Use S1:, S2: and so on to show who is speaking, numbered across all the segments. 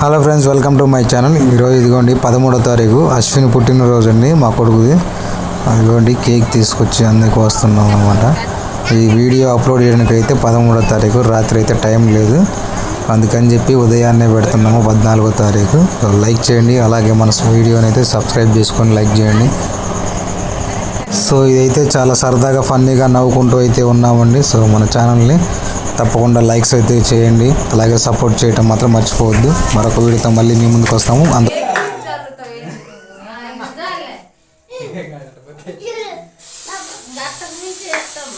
S1: Hello friends welcome to my channel ఈరోజు ఇదిగోండి పదమూడో తారీఖు అశ్విని పుట్టినరోజు అండి మా కొడుకుది. ఇదిగోండి కేక్ తీసుకొచ్చి అందుకు వస్తున్నాం అనమాట ఈ వీడియో అప్లోడ్ చేయడానికి అయితే పదమూడో తారీఖు రాత్రి అయితే టైం లేదు. అందుకని చెప్పి ఉదయాన్నే పెడుతున్నాము పద్నాలుగో తారీఖు. సో లైక్ చేయండి అలాగే మన వీడియోని అయితే సబ్స్క్రైబ్ చేసుకొని లైక్ చేయండి. సో ఇదైతే చాలా సరదాగా ఫన్నీగా నవ్వుకుంటూ అయితే ఉన్నామండి. సో మన ఛానల్ని తప్పకుండా లైక్స్ అయితే చేయండి. అలాగే సపోర్ట్ చేయటం మాత్రం మర్చిపోవద్దు. మరొక వీడియోతో మళ్ళీ మీ ముందుకు వస్తాము. అంత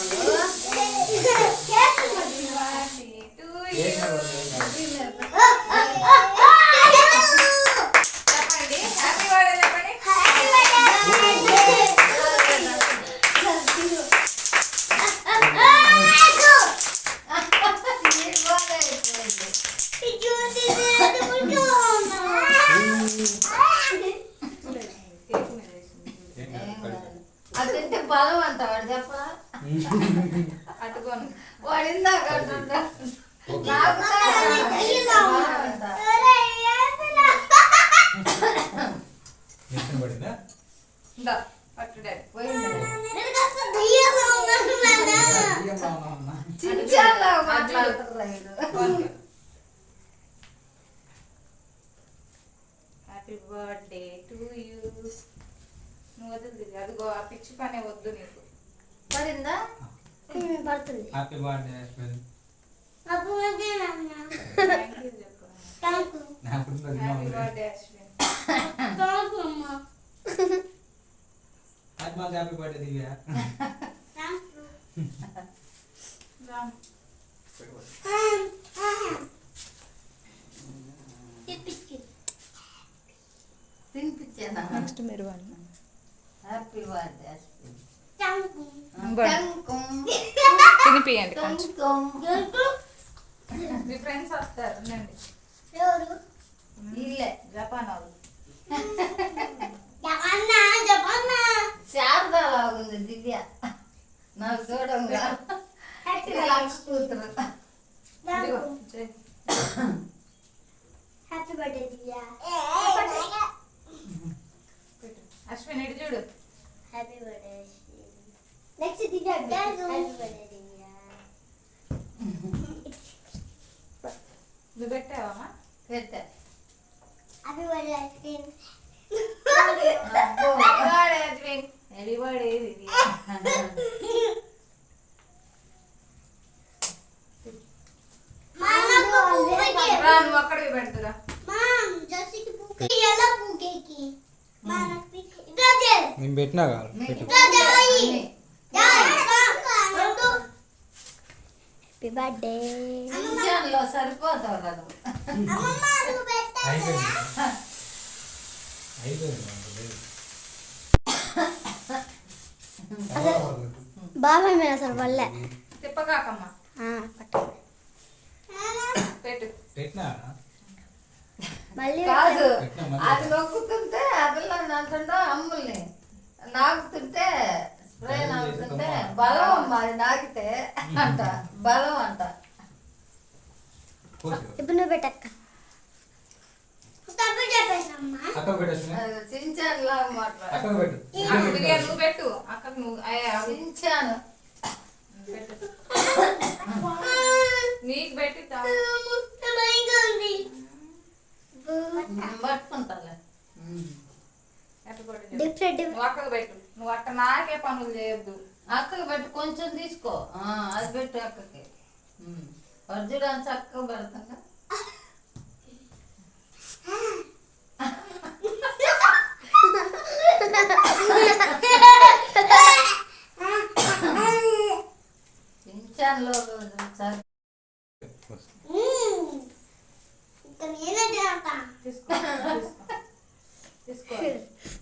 S2: అదంటే బలం అంట వాడు చెప్పరా అట్టుకోను వాడు ఇందాక. హ్యాపీ బర్త్డే టు యూ నువ్వు వద్దు అదిగో ఆ పిచ్చి పనే వద్దు నీకు. పడిందా?
S3: పడుతుంది
S4: హ్యాపీ బర్త్డే అశ్విన్
S2: యూ
S4: నాకు
S2: happy birthday Ashwin
S3: thank you అమ్మా.
S4: Advance happy birthday Divya
S3: thank you
S2: రా. తినిపించానా
S5: నెక్స్ట్ మీరు వాళ్ళు
S2: happy birthday Ashwin
S3: thank you
S2: టంకుం,
S5: తినిపియండి.
S2: మీ ఫ్రెండ్స్ వస్తారు
S3: ఎవరు?
S2: ఇల్లే జపాన్ వాళ్ళు.
S3: జగన్నా జగన్నా
S2: శారదాలా ఉంది దివ్య. నాకు చూడంగా.
S3: Happy birthday Divya.
S2: అశ్విన్ ఇటు చూడు.
S3: Happy birthday next Divya happy birthday Divya
S2: నువ్వు పెట్టావమ్మా పెట్టా
S3: హ్యాపీ బర్త్డే ఐస్క్రీమ్
S2: అబ్బో, వాడే అశ్విన్ ఎడివాడే దివ్య రా నువ్వు అక్కడికి పెడుతురా
S3: మామ్ జస్ట్ పూకి ఎలా పూకేకి మనకు పిక్ ఇదే
S4: నేను పెట్టినా కాదు పెట్టు.
S2: అన్ని.
S3: హ్యాపీ బర్త్డే
S2: పింఛన్లో సరిపోతావు
S3: బాబాయ్ మీద అసలు వల్లే.
S2: తిప్పకాకమ్మ.
S3: పట్టు
S2: పెట్టు.
S4: పెట్టినా?
S3: మళ్ళీ
S2: కాదు. అది నొక్కుతుంటే అదిలో అంటుంటా అమ్ముల్ని. నాకుతుంటే స్ప్రే నాకుతుంటే బలం అమ్మ అది నాకితే అంట బలం అంట.
S3: ఇప్పుడు నువ్వు పెట్టక్క.
S2: చించాను
S5: నువ్వు పెట్టు. అక్కడ నువ్వు అయ్యా, అవి.
S2: చించాను.
S5: పెట్టు. నీకు పెట్టి అక్కకు పెట్టు. నువ్వు అట్ట నాకే పనులు చేయొద్దు.
S2: అక్కకి పెట్టు కొంచెం తీసుకో. ఆ, అది పెట్టు అక్కకి. వర్జుడాన్ని చక్కగా పెడతాగా.
S5: తీసుకో తీసుకో తీసుకో.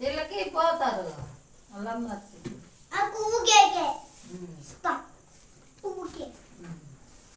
S2: ಎಲ್ಲಕ್ಕೆ ಇಪ್ಪ ಅವತಾರ
S3: ಅಲ್ಲ ಮತ್ತೆ ಆ ಕೂಗೆ ಸ್ಟಾಪ್